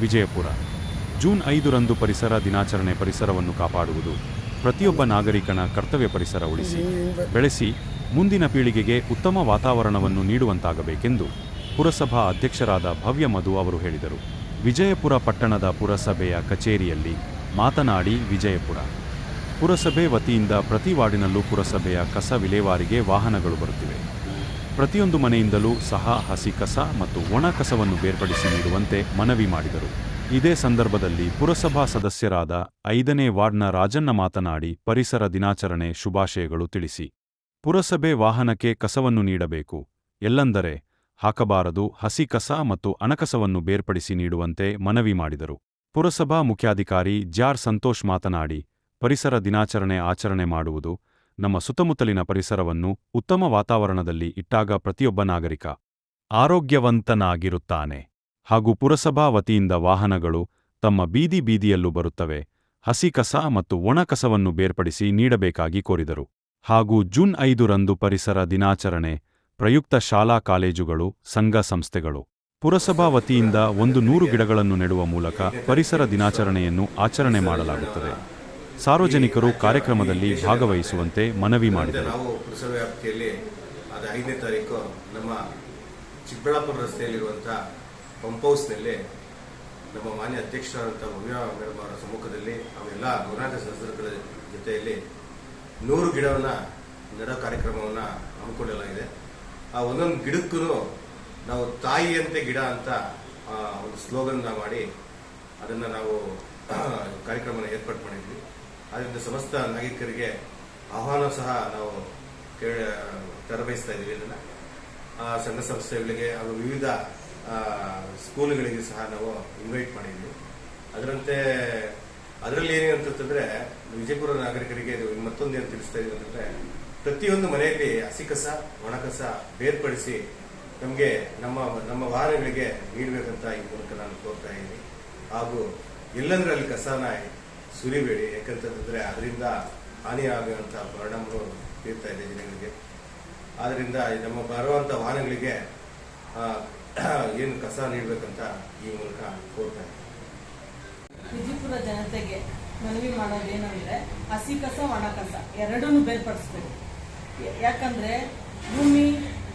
Vijayapura. June ಐದರಂದು ಪರಿಸರ ದಿನಾಚರಣೆ ಪರಿಸರವನ್ನು ಕಾಪಾಡುವುದು ಪ್ರತಿಯೊಬ್ಬ ನಾಗರಿಕನ ಕರ್ತವ್ಯ ಪರಿಸರ ಉಳಿಸಿ, ಬೆಳೆಸಿ, ಮುಂದಿನ ಪೀಳಿಗೆಗೆ ಉತ್ತಮ ವಾತಾವರಣವನ್ನು ನೀಡುವಂತಾಗಬೇಕೆಂದು ಪುರಸಭಾ ಅಧ್ಯಕ್ಷರಾದ ಭವ್ಯ ಮಧು ಅವರು ಹೇಳಿದರು. ವಿಜಯಪುರ ಪಟ್ಟಣದ ಪುರಸಭೆಯ ಕಚೇರಿಯಲ್ಲಿ ಮಾತನಾಡಿ ವಿಜಯಪುರ. ಪುರಸಭೆ ವತಿಯಿಂದ ಪ್ರತಿ ವಾರ್ಡಿನಲ್ಲೂ ಪುರಸಭೆಯ ಕಸ ವಿಲೇವಾರಿಗೆ ವಾಹನಗಳು ಬರುತ್ತಿವೆ. ಪ್ರತಿಯೊಂದು ಮನೆಯಿಂದಲೂ ಸಹ ಹಸಿ ಕಸ ಮತ್ತು ಒಣ ಕಸವನ್ನು ಬೇರ್ಪಡಿಸಿ ನೀಡುವಂತೆ ಮನವಿ ಮಾಡಿದರು. ಇದೇ ಸಂದರ್ಭದಲ್ಲಿ ಪುರಸಭಾ ಸದಸ್ಯರಾದ ಐದನೇ ವಾರ್ಡ್ನ ರಾಜಣ್ಣ ಮಾತನಾಡಿ ಪರಿಸರ ದಿನಾಚರಣೆ ಶುಭಾಶಯಗಳು ತಿಳಿಸಿ. ಪುರಸಭೆ ವಾಹನಕ್ಕೆ ಕಸವನ್ನು ನೀಡಬೇಕು. ಎಲ್ಲಂದರೆ ಹಾಕಬಾರದು ಹಸಿ ಕಸ ಮತ್ತು ಅಣಕಸವನ್ನು ಬೇರ್ಪಡಿಸಿ ನೀಡುವಂತೆ ಮನವಿ ಮಾಡಿದರು. ಪುರಸಭಾ ಮುಖ್ಯಾಧಿಕಾರಿ ಜಾರ್ ಸಂತೋಷ್ ಮಾತನಾಡಿ, ಪರಿಸರ ದಿನಾಚರಣೆ ಆಚರಣೆ ಮಾಡುವುದು ನಮ್ಮ ಸುತ್ತಮುತ್ತಲಿನ ಪರಿಸರವನ್ನು ಉತ್ತಮ ವಾತಾವರಣದಲ್ಲಿ ಇಟ್ಟಾಗ ಪ್ರತಿಯೊಬ್ಬ ನಾಗರಿಕ ಆರೋಗ್ಯವಂತನಾಗಿರುತ್ತಾನೆ. ಹಾಗೂ ಪುರಸಭಾ ವತಿಯಿಂದ ವಾಹನಗಳು ತಮ್ಮ ಬೀದಿ ಬೀದಿಯಲ್ಲೂ ಬರುತ್ತವೆ. ಹಸಿ ಕಸ ಮತ್ತು ಒಣ ಕಸವನ್ನು ಬೇರ್ಪಡಿಸಿ ನೀಡಬೇಕಾಗಿ ಕೋರಿದರು. ಹಾಗೂ ಜೂನ್ ಐದರಂದು ಪರಿಸರ ದಿನಾಚರಣೆ, ಪ್ರಯುಕ್ತ ಶಾಲಾ ಕಾಲೇಜುಗಳು, ಸಂಘ ಸಂಸ್ಥೆಗಳು. ಪುರಸಭಾ ವತಿಯಿಂದ ಒಂದು ನೂರು ಗಿಡಗಳನ್ನು ನೆಡುವ ಮೂಲಕ ಪರಿಸರ ದಿನಾಚರಣೆಯನ್ನು ಆಚರಣೆ ಮಾಡಲಾಗುತ್ತದೆ. ಸಾರ್ವಜನಿಕರು ಕಾರ್ಯಕ್ರಮದಲ್ಲಿ ಭಾಗವಹಿಸುವಂತೆ ಮನವಿ ಮಾಡಿದರು. ನಾವು ಪುರಸಭೆ ವ್ಯಾಪ್ತಿಯಲ್ಲಿ ಅದು ಐದನೇ ತಾರೀಕು ನಮ್ಮ ಚಿಕ್ಕಬಳ್ಳಾಪುರ ರಸ್ತೆಯಲ್ಲಿರುವಂಥ ಪಂಪ್ ಹೌಸ್ನಲ್ಲಿ ನಮ್ಮ ಮಾನ್ಯ ಅಧ್ಯಕ್ಷರಾದಂಥ ಭವ್ಯ ಮೇಡಮ್ ಅವರ ಸಮ್ಮುಖದಲ್ಲಿ ಅವೆಲ್ಲ ಗುರುನಾಥ ಸದಸ್ಯರುಗಳ ಜೊತೆಯಲ್ಲಿ ನೂರು ಗಿಡವನ್ನು ನೆಡೋ ಕಾರ್ಯಕ್ರಮವನ್ನು ಹಮ್ಮಿಕೊಳ್ಳಲಾಗಿದೆ. ಆ ಒಂದೊಂದು ಗಿಡಕ್ಕೂ ನಾವು ತಾಯಿಯಂತೆ ಗಿಡ ಅಂತ ಒಂದು ಸ್ಲೋಗನ್ನ ಮಾಡಿ ಅದನ್ನು ನಾವು ಕಾರ್ಯಕ್ರಮನ ಏರ್ಪಾಡು ಮಾಡಿದ್ವಿ. ಆದ್ದರಿಂದ ಸಮಸ್ತ ನಾಗರಿಕರಿಗೆ ಆಹ್ವಾನ ಸಹ ನಾವು ತರಬಯಸ್ತಾ ಇದ್ದೀವಿ. ಇದನ್ನು ಆ, ಸಂಘ ಸಂಸ್ಥೆಗಳಿಗೆ ಹಾಗೂ ವಿವಿಧ ಸ್ಕೂಲ್ಗಳಿಗೆ ಸಹ ನಾವು ಇನ್ವೈಟ್ ಮಾಡಿದ್ವಿ ಅದರಂತೆ ಅದರಲ್ಲಿ ಏನಂತಂದ್ರೆ ವಿಜಯಪುರ ನಾಗರಿಕರಿಗೆ ಮತ್ತೊಂದು ಏನು ತಿಳಿಸ್ತಾ ಇದ್ದೀವಿ ಅಂತಂದ್ರೆ ಪ್ರತಿಯೊಂದು ಮನೆಯಲ್ಲಿ ಹಸಿ ಕಸ ಒಣ ಕಸ ಬೇರ್ಪಡಿಸಿ ನಮಗೆ ನಮ್ಮ ನಮ್ಮ ವಾಹನಗಳಿಗೆ ನೀಡಬೇಕಂತ ಈ ಮೂಲಕ ನಾನು ಕೋರ್ತಾ ಇದ್ದೀನಿ. ಹಾಗೂ ಎಲ್ಲಂದ್ರಲ್ಲಿ ಕಸನ ಸುರಿಬೇಡಿ. ಯಾಕಂತಂದ್ರೆ ಅದರಿಂದ ಹಾನಿಯಾಗುವಂಥ ಪರಿಣಾಮಗಳು ಬೀರ್ತಾ ಇದೆ ಜನಗಳಿಗೆ. ಆದ್ದರಿಂದ ನಮ್ಮ ಬರುವಂಥ ವಾಹನಗಳಿಗೆ ಏನು ಕಸ ನೀಡಬೇಕಂತ ಈ ಮೂಲಕ ಕೋರ್ತಾ ಇದ್ದೀನಿ ವಿಜಯಪುರ ಜನತೆಗೆ ಮನವಿ ಮಾಡೋದೇನಂದ್ರೆ ಹಸಿ ಕಸ, ಒಣ ಕಸ, ಎರಡನ್ನೂ ಬೇರ್ಪಡಿಸ್ಬೇಕು. ಯಾಕಂದ್ರೆ ಭೂಮಿ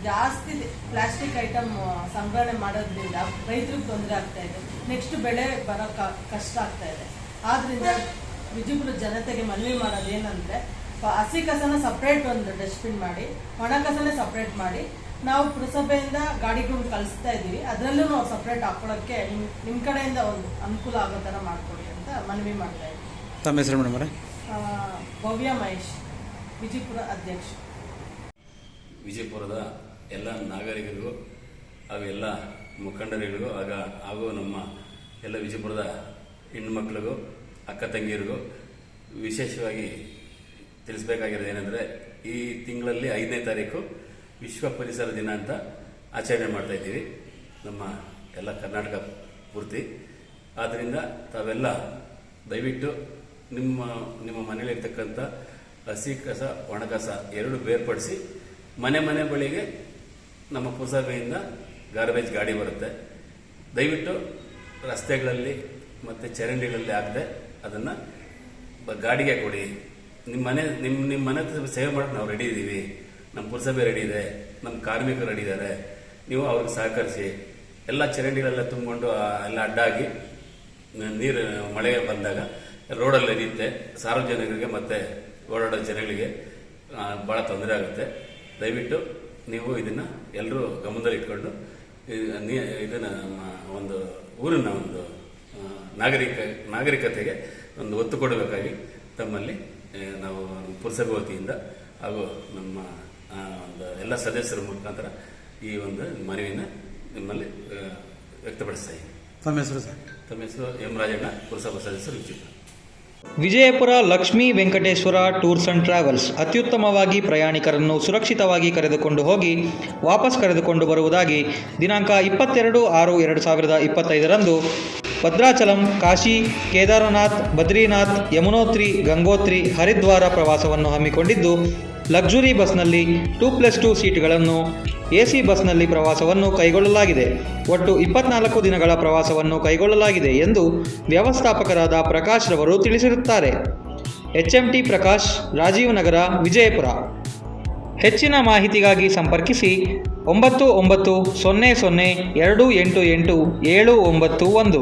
ಜಾಸ್ತಿ ಪ್ಲಾಸ್ಟಿಕ್ ಐಟಮ್ ಸಂಗ್ರಹಣೆ ಮಾಡೋದ್ರಿಂದ ರೈತರಿಗೆ ತೊಂದರೆ ಆಗ್ತಾ ಇದೆ. ನೆಕ್ಸ್ಟ್ ಬೆಳೆ ಬರೋ ಕಷ್ಟ ಆಗ್ತಾ ಇದೆ. ಆದ್ರಿಂದ ವಿಜಯಪುರ ಜನತೆಗೆ ಮನವಿ ಮಾಡೋದು ಏನಂದ್ರೆ ಹಸಿ ಕಸನ ಸಪ್ರೇಟ್ ಒಂದು ಡಸ್ಟ್ಬಿನ್ ಮಾಡಿ ಒಣ ಕಸನ ಸಪ್ರೇಟ್ ಮಾಡಿ ನಾವು ಪುರಸಭೆಯಿಂದ ಗಾಡಿಗಳನ್ನ ಕಳಿಸ್ತಾ ಇದೀವಿ ಅದರಲ್ಲೂ ನಾವು ಸಪ್ರೇಟ್ ಹಾಕೊಳ್ಳೋಕ್ಕೆ ನಿಮ್ ನಿಮ್ಮ ಕಡೆಯಿಂದ ಒಂದು ಅನುಕೂಲ ಆಗೋ ತರ ಮಾಡ್ಕೊಡಿ ಅಂತ ಮನವಿ ಮಾಡ್ತಾ ಇದ್ದೀವಿ. ತಮ್ಮ ಹೆಸರು ಮೇಡಮ್ ಅವರೇ? ಭವ್ಯ ಮಹೇಶ್ ವಿಜಯಪುರ ಅಧ್ಯಕ್ಷ. ವಿಜಯಪುರದ ಎಲ್ಲ ನಾಗರಿಕರಿಗೂ ಹಾಗೂ ಎಲ್ಲ ಮುಖಂಡರಿಗೂ ಆಗ ಹಾಗೂ ನಮ್ಮ ಎಲ್ಲ ವಿಜಯಪುರದ ಹೆಣ್ಮಕ್ಳಿಗೂ ಅಕ್ಕ ತಂಗಿಯರಿಗೂ ವಿಶೇಷವಾಗಿ ತಿಳಿಸ್ಬೇಕಾಗಿರೋದು ಏನಂದರೆ, ಈ ತಿಂಗಳಲ್ಲಿ ಐದನೇ ತಾರೀಕು ವಿಶ್ವ ಪರಿಸರ ದಿನ ಅಂತ ಆಚರಣೆ ಮಾಡ್ತಾ ಇದ್ದೀವಿ. ನಮ್ಮ ಎಲ್ಲ ಕರ್ನಾಟಕ ಪೂರ್ತಿ. ಆದ್ದರಿಂದ ತಾವೆಲ್ಲ ದಯವಿಟ್ಟು ನಿಮ್ಮ ನಿಮ್ಮ ಮನೆಯಲ್ಲಿರ್ತಕ್ಕಂಥ ಹಸಿ ಕಸ, ಒಣಕಸ ಎರಡು ಬೇರ್ಪಡಿಸಿ ಮನೆ ಮನೆ ಬಳಿಗೆ ನಮ್ಮ ಪುರಸಭೆಯಿಂದ ಗಾರ್ಬೇಜ್ ಗಾಡಿ ಬರುತ್ತೆ. ದಯವಿಟ್ಟು ರಸ್ತೆಗಳಲ್ಲಿ ಮತ್ತು ಚರಂಡಿಗಳಲ್ಲಿ ಹಾಕದೆ ಅದನ್ನು ಗಾಡಿಗೆ ಕೊಡಿ. ನಿಮ್ಮ ಮನೆ ನಿಮ್ಮ ನಿಮ್ಮ ಮನೆ ಸೇವೆ ಮಾಡಕ್ಕೆ ನಾವು ರೆಡಿ ಇದ್ದೀವಿ ನಮ್ಮ ಪುರಸಭೆ ರೆಡಿ ಇದೆ. ನಮ್ಮ ಕಾರ್ಮಿಕರು ರೆಡಿ ಇದ್ದಾರೆ ನೀವು ಅವ್ರಿಗೆ ಸಹಕರಿಸಿ. ಎಲ್ಲ ಚರಂಡಿಗಳೆಲ್ಲ ತುಂಬಿಕೊಂಡು ಎಲ್ಲ ಅಡ್ಡಾಗಿ ನೀರು, ಮಳೆ ಬಂದಾಗ ರೋಡಲ್ಲಿ ನಿಂತೆ ಸಾರ್ವಜನಿಕರಿಗೆ ಮತ್ತು ಓಡಾಡೋ ಜನಗಳಿಗೆ ಭಾಳ ತೊಂದರೆ ಆಗುತ್ತೆ. ದಯವಿಟ್ಟು ನೀವು ಇದನ್ನು ಎಲ್ಲರೂ ಗಮನದಲ್ಲಿ ನೀ- ಇದನ್ನು ಒಂದು ಊರಿನ ಒಂದು ನಾಗರಿಕ ನಾಗರಿಕತೆಗೆ ಒಂದು ಒತ್ತು ಕೊಡಬೇಕಾಗಿ ತಮ್ಮಲ್ಲಿ ನಾವು ಪುರಸಭೆ ವತಿಯಿಂದ ಹಾಗೂ ನಮ್ಮ ಒಂದು ಎಲ್ಲ ಸದಸ್ಯರ ಮುಖಾಂತರ ಈ ಒಂದು ಮನವಿಯನ್ನು ನಿಮ್ಮಲ್ಲಿ ವ್ಯಕ್ತಪಡಿಸ್ತಾ ಇದ್ದೀನಿ. ತಮ್ಮ ಹೆಸರು ಸರ್? ತಮ್ಮ ಹೆಸರು ಎಂ ರಾಜಣ್ಣ ಪುರಸಭಾ ಸದಸ್ಯರು Vijayapura Vijayapura Lakshmi Venkateshwara tours and travels ಅತ್ಯುತ್ತಮವಾಗಿ ಪ್ರಯಾಣಿಕರನ್ನು ಸುರಕ್ಷಿತವಾಗಿ ಕರೆದುಕೊಂಡು ಹೋಗಿ ವಾಪಸ್ ಕರೆದುಕೊಂಡು ಬರುವುದಾಗಿ ದಿನಾಂಕ ಇಪ್ಪತ್ತೆರಡು ಆರು ಎರಡು ಸಾವಿರದ ಇಪ್ಪತ್ತೈದರಂದು ಭದ್ರಾಚಲಂ, ಕಾಶಿ, ಕೇದಾರನಾಥ್, ಬದ್ರಿನಾಥ್, ಯಮುನೋತ್ರಿ, ಗಂಗೋತ್ರಿ, ಹರಿದ್ವಾರ ಪ್ರವಾಸವನ್ನು ಹಮ್ಮಿಕೊಂಡಿದ್ದು ಲಕ್ಸುರಿ ಬಸ್ನಲ್ಲಿ ಟೂ ಪ್ಲಸ್ ಟೂ ಸೀಟ್ಗಳನ್ನು ಎಸಿ ಬಸ್ನಲ್ಲಿ ಪ್ರವಾಸವನ್ನು ಕೈಗೊಳ್ಳಲಾಗಿದೆ. ಒಟ್ಟು ಇಪ್ಪತ್ನಾಲ್ಕು ದಿನಗಳ ಪ್ರವಾಸವನ್ನು ಕೈಗೊಳ್ಳಲಾಗಿದೆ ಎಂದು ವ್ಯವಸ್ಥಾಪಕರಾದ ಪ್ರಕಾಶ್ ರವರು ತಿಳಿಸಿರುತ್ತಾರೆ. ಎಚ್ಎಂಟಿ ಪ್ರಕಾಶ್, ರಾಜೀವ್ ನಗರ, ವಿಜಯಪುರ. ಹೆಚ್ಚಿನ ಮಾಹಿತಿಗಾಗಿ ಸಂಪರ್ಕಿಸಿ ಒಂಬತ್ತು ಒಂಬತ್ತು ಸೊನ್ನೆ ಸೊನ್ನೆ ಎರಡು ಎಂಟು ಎಂಟು ಏಳು ಒಂಬತ್ತು ಒಂದು